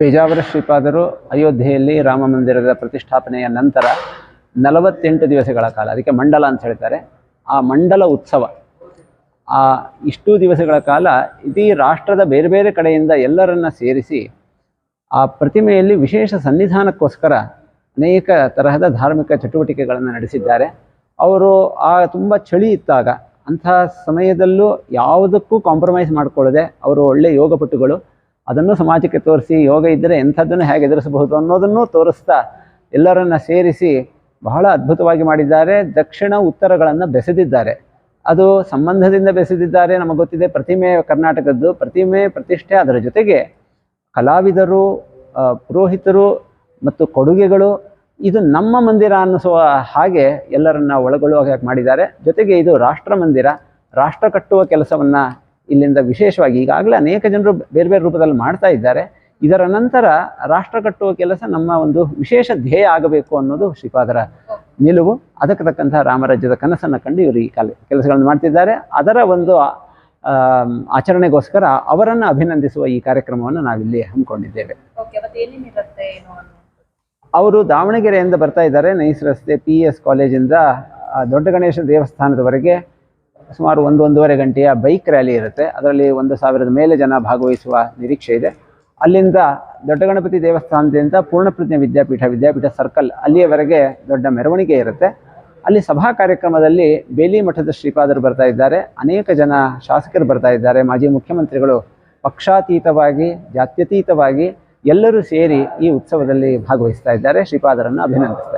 ಪೇಜಾವರ ಶ್ರೀಪಾದರು ಅಯೋಧ್ಯೆಯಲ್ಲಿ ರಾಮ ಮಂದಿರದ ಪ್ರತಿಷ್ಠಾಪನೆಯ ನಂತರ ನಲವತ್ತೆಂಟು ದಿವಸಗಳ ಕಾಲ, ಅದಕ್ಕೆ ಮಂಡಲ ಅಂತ ಹೇಳ್ತಾರೆ, ಆ ಮಂಡಲ ಉತ್ಸವ. ಆ ಇಷ್ಟು ದಿವಸಗಳ ಕಾಲ ಇಡೀ ರಾಷ್ಟ್ರದ ಬೇರೆ ಬೇರೆ ಕಡೆಯಿಂದ ಎಲ್ಲರನ್ನ ಸೇರಿಸಿ ಆ ಪ್ರತಿಮೆಯಲ್ಲಿ ವಿಶೇಷ ಸನ್ನಿಧಾನಕ್ಕೋಸ್ಕರ ಅನೇಕ ತರಹದ ಧಾರ್ಮಿಕ ಚಟುವಟಿಕೆಗಳನ್ನು ನಡೆಸಿದ್ದಾರೆ. ಅವರು ಆ ತುಂಬ ಚಳಿ ಇದ್ದಾಗ ಅಂಥ ಸಮಯದಲ್ಲೂ ಯಾವುದಕ್ಕೂ ಕಾಂಪ್ರಮೈಸ್ ಮಾಡಿಕೊಳ್ಳದೆ ಅವರು ಒಳ್ಳೆ ಯೋಗಪಟುಗಳು ಅದನ್ನು ಸಮಾಜಕ್ಕೆ ತೋರಿಸಿ, ಯೋಗ ಇದ್ದರೆ ಎಂಥದ್ದನ್ನು ಹೇಗೆ ಎದುರಿಸಬಹುದು ಅನ್ನೋದನ್ನು ತೋರಿಸ್ತಾ ಎಲ್ಲರನ್ನ ಸೇರಿಸಿ ಬಹಳ ಅದ್ಭುತವಾಗಿ ಮಾಡಿದ್ದಾರೆ. ದಕ್ಷಿಣ ಉತ್ತರಗಳನ್ನು ಬೆಸೆದಿದ್ದಾರೆ. ಅದು ಸಂಬಂಧದಿಂದ ಬೆಸೆದಿದ್ದಾರೆ ನಮಗೆ ಗೊತ್ತಿದೆ. ಪ್ರತಿಮೆ ಕರ್ನಾಟಕದ್ದು, ಪ್ರತಿಮೆ ಪ್ರತಿಷ್ಠೆ ಅದರ ಜೊತೆಗೆ ಕಲಾವಿದರು ಪುರೋಹಿತರು ಮತ್ತು ಕೊಡುಗೆಗಳು, ಇದು ನಮ್ಮ ಮಂದಿರ ಅನ್ನಿಸುವ ಹಾಗೆ ಎಲ್ಲರನ್ನ ಒಳಗೊಳ್ಳುವ ಹಾಗೆ ಮಾಡಿದ್ದಾರೆ. ಜೊತೆಗೆ ಇದು ರಾಷ್ಟ್ರ ಮಂದಿರ. ರಾಷ್ಟ್ರ ಕಟ್ಟುವ ಕೆಲಸವನ್ನ ಇಲ್ಲಿಂದ ವಿಶೇಷವಾಗಿ ಈಗಾಗಲೇ ಅನೇಕ ಜನರು ಬೇರೆ ಬೇರೆ ರೂಪದಲ್ಲಿ ಮಾಡ್ತಾ ಇದ್ದಾರೆ. ಇದರ ನಂತರ ರಾಷ್ಟ್ರ ಕಟ್ಟುವ ಕೆಲಸ ನಮ್ಮ ಒಂದು ವಿಶೇಷ ಧ್ಯೇಯ ಆಗಬೇಕು ಅನ್ನೋದು ಶ್ರೀಪಾದರ ನಿಲುವು. ಅದಕ್ಕೆ ತಕ್ಕಂತಹ ರಾಮರಾಜ್ಯದ ಕನಸನ್ನು ಕಂಡು ಇವರು ಈ ಕಾಲ ಕೆಲಸಗಳನ್ನು ಮಾಡ್ತಿದ್ದಾರೆ. ಅದರ ಒಂದು ಆಚರಣೆಗೋಸ್ಕರ ಅವರನ್ನು ಅಭಿನಂದಿಸುವ ಈ ಕಾರ್ಯಕ್ರಮವನ್ನು ನಾವಿಲ್ಲಿ ಹಮ್ಮಿಕೊಂಡಿದ್ದೇವೆ. ಅವರು ದಾವಣಗೆರೆಯಿಂದ ಬರ್ತಾ ಇದ್ದಾರೆ. ನೈಸ್ ರಸ್ತೆ ಪಿ ಎಸ್ ಕಾಲೇಜಿಂದ ದೊಡ್ಡ ಗಣೇಶ ದೇವಸ್ಥಾನದವರೆಗೆ. ಸುಮಾರು ಒಂದು ಒಂದೂವರೆ ಗಂಟೆಯ ಬೈಕ್ ರ್ಯಾಲಿ ಇರುತ್ತೆ. ಅದರಲ್ಲಿ ಒಂದು ಸಾವಿರದ ಮೇಲೆ ಜನ ಭಾಗವಹಿಸುವ ನಿರೀಕ್ಷೆ ಇದೆ. ಅಲ್ಲಿಂದ ದೊಡ್ಡ ಗಣಪತಿ ದೇವಸ್ಥಾನದಿಂದ ಪೂರ್ಣಪ್ರಜ್ಞೆ ವಿದ್ಯಾಪೀಠ ವಿದ್ಯಾಪೀಠ ಸರ್ಕಲ್ ಅಲ್ಲಿಯವರೆಗೆ ದೊಡ್ಡ ಮೆರವಣಿಗೆ ಇರುತ್ತೆ. ಅಲ್ಲಿ ಸಭಾ ಕಾರ್ಯಕ್ರಮದಲ್ಲಿ ಬೇಲಿ ಮಠದ ಶ್ರೀಪಾದರು ಬರ್ತಾ ಇದ್ದಾರೆ. ಅನೇಕ ಜನ ಶಾಸಕರು ಬರ್ತಾ ಇದ್ದಾರೆ. ಮಾಜಿ ಮುಖ್ಯಮಂತ್ರಿಗಳು ಪಕ್ಷಾತೀತವಾಗಿ, ಜಾತ್ಯತೀತವಾಗಿ ಎಲ್ಲರೂ ಸೇರಿ ಈ ಉತ್ಸವದಲ್ಲಿ ಭಾಗವಹಿಸ್ತಾ ಇದ್ದಾರೆ. ಶ್ರೀಪಾದರನ್ನು ಅಭಿನಂದಿಸ್ತಾ ಇದ್ದಾರೆ ಥ್ಯಾಂಕ್ ಯು